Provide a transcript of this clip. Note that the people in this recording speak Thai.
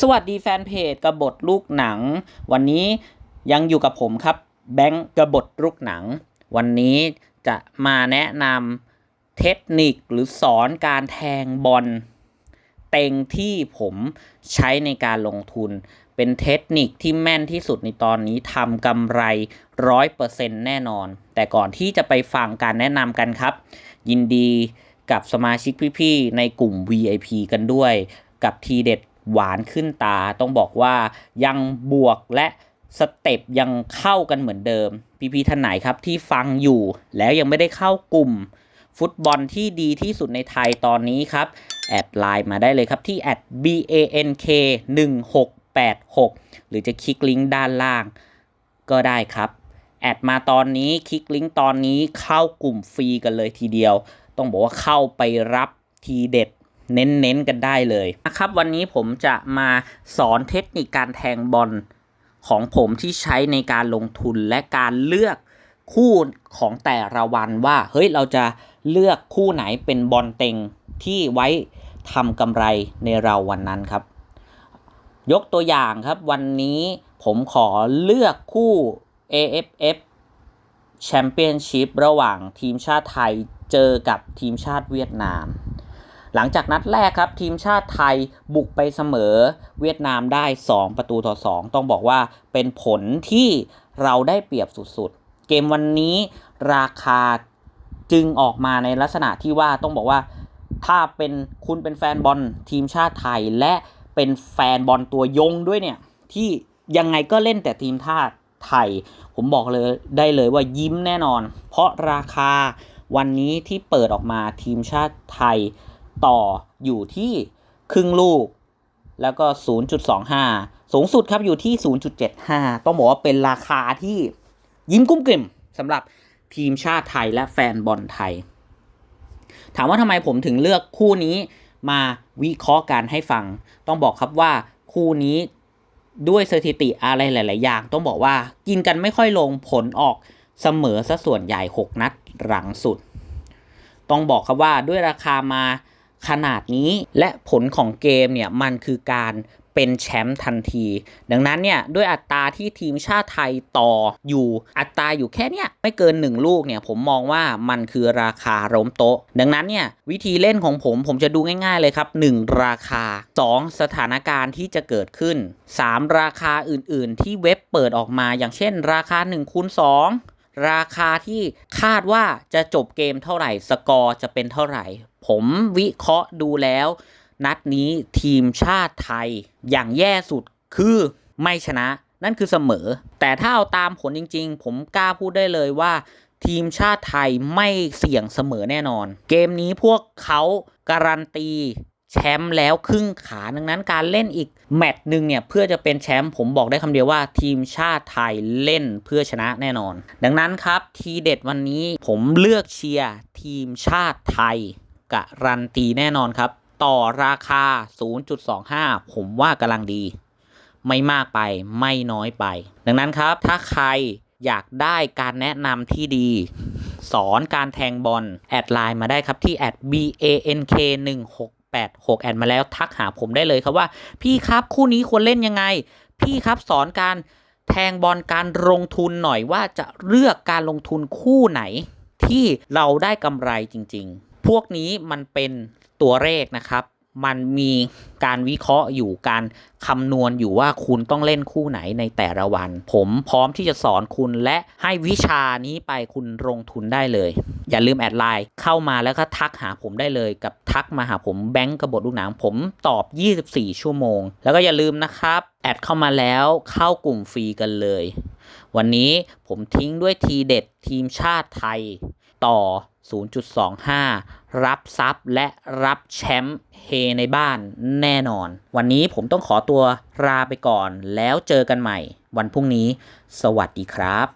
สวัสดีแฟนเพจกระบฏลูกหนัง วันนี้ยังอยู่กับผมครับแบงค์กระบฏลูกหนัง วันนี้จะมาแนะนำเทคนิคหรือสอนการแทงบอลเต็งที่ผมใช้ในการลงทุน เป็นเทคนิคที่แม่นที่สุดในตอนนี้ทำกำไรร้อยเปอร์เซ็นต์แน่นอน แต่ก่อนที่จะไปฟังการแนะนำกันครับ ยินดีกับสมาชิกพี่ ๆ ในกลุ่ม VIP กันด้วยกับทีเด็ด หวานขึ้นตา ต้องบอกว่ายังบวกและสเต็ปยังเข้ากันเหมือนเดิม พี่ๆท่านไหนครับที่ฟังอยู่แล้วยังไม่ได้เข้ากลุ่ม ฟุตบอลที่ดีที่สุดในไทยตอนนี้ครับ แอดไลน์มาได้เลยครับที่ @bank 1686 หรือจะคลิกลิงก์ด้านล่างก็ได้ครับ แอดมาตอนนี้คลิกลิงก์ตอนนี้เข้ากลุ่มฟรีกันเลยทีเดียว ต้องบอกว่าเข้าไปรับทีเด็ด เน้นๆกันได้เลยนะครับวันนี้ผมจะมาสอนเทคนิคการแทงบอลของผมที่ใช้ในการลงทุนและการเลือกคู่ของแต่ละวันว่า เฮ้ยเราจะเลือกคู่ไหนเป็นบอลเต็งที่ไว้ทำกำไรในเราวันนั้นครับ ยกตัวอย่างครับวันนี้ผมขอเลือกคู่ AFF Championship ระหว่างทีมชาติไทยเจอกับทีมชาติเวียดนาม หลังจากนัดแรกครับทีมชาติไทยบุกไปเสมอเวียดนามได้ 2 ประตูต่อ 2 ต้องบอกว่าเป็นผลที่เราได้เปรียบสุดๆ เกมวันนี้ราคาจึงออกมาในลักษณะที่ว่าต้องบอกว่าถ้าเป็นคุณเป็นแฟนบอลทีมชาติไทย และเป็นแฟนบอลตัวยงด้วยเนี่ยที่ยังไงก็เล่นแต่ทีมชาติไทย ผมบอกเลยได้เลยว่ายิ้มแน่นอน เพราะราคาวันนี้ที่เปิดออกมาทีมชาติไทย ต่ออยู่ที่ครึ่งลูก แล้วก็ 0.25 สูงสุดครับอยู่ที่ 0.75 ต้องบอกว่าเป็นราคาที่ยิ้มกุ้มกลิ่มสำหรับทีมชาติไทยและแฟนบอลไทย ถามว่าทำไมผมถึงเลือกคู่นี้มาวิเคราะห์กันให้ฟัง ต้องบอกครับว่าคู่นี้ด้วยสถิติอะไรหลาย ๆ อย่าง ต้องบอกว่ากินกันไม่ค่อยลงผลออกเสมอซะส่วนใหญ่ 6 นัดหลังสุด ต้องบอกครับว่าด้วยราคามา ขนาดนี้ และผลของเกมเนี่ยมันคือการเป็นแชมป์ทันที ดังนั้นเนี่ยด้วยอัตราที่ทีมชาติไทยต่ออยู่อัตราอยู่แค่เนี้ยไม่เกิน 1 ลูกเนี่ยผมมองว่ามันคือราคาล้มโต๊ะ ดังนั้นเนี่ยวิธีเล่นของผมผมจะดูง่ายๆเลยครับ 1 ราคา 2 สถานการณ์ที่จะเกิดขึ้น 3 ราคาอื่นๆ ที่เว็บเปิดออกมาอย่างเช่น ราคา1คูณ2 ราคาที่คาดว่าจะจบเกมเท่าไหร่ สกอร์จะเป็นเท่าไหร่ ผมวิเคราะห์ดูแล้ว นัดนี้ทีมชาติไทย อย่างแย่สุดคือไม่ชนะ นั่นคือเสมอ แต่ถ้าเอาตามผลจริง ๆ ผมกล้าพูดได้เลยว่า ทีมชาติไทยไม่เสี่ยงเสมอแน่นอน เกมนี้พวกเขาการันตี แชมป์แล้วครึ่งขาดังนั้นการเล่นอีกแมตช์หนึ่งเนี่ยเพื่อจะเป็นแชมป์ผมบอกได้คำเดียวว่าทีมชาติไทยเล่นเพื่อชนะแน่นอน ดังนั้นครับทีเด็ดวันนี้ผมเลือกเชียร์ทีมชาติไทยการันตีแน่นอนครับ ต่อราคา 0.25 ผมว่ากำลังดี ไม่มากไปไม่น้อยไป ดังนั้นครับถ้าใครอยากได้การแนะนำที่ดี สอนการแทงบอล แอดไลน์มาได้ครับที่ @bank 8 6 แอดมาแล้วทักหาผมได้เลยครับว่า พี่ครับคู่นี้ควรเล่นยังไง พี่ครับสอนการแทงบอลการลงทุนหน่อยว่าจะเลือกการลงทุนคู่ไหน ที่เราได้กำไรจริง ๆ พวกนี้มันเป็นตัวเลขนะครับ มันมีการวิเคราะห์อยู่การคำนวณอยู่ว่าคุณต้องเล่นคู่ไหนในแต่ละวัน ผมพร้อมที่จะสอนคุณและให้วิชานี้ไปคุณลงทุนได้เลย อย่าลืมแอดไลน์เข้ามาแล้วก็ทักหาผมได้เลยกับทักมาหาผมแบงก์กระบทลูกหนังผมตอบ 24 ชั่วโมง แล้วก็อย่าลืมนะครับ แอดเข้ามาแล้วเข้ากลุ่มฟรีกันเลย วันนี้ผมทิ้งด้วยทีเด็ดทีมชาติไทย ต่อ 0.25 รับซับและรับแชมป์เฮในบ้านแน่นอน วันนี้ผมต้องขอตัวลาไปก่อนแล้วเจอกันใหม่ วันพรุ่งนี้ สวัสดีครับ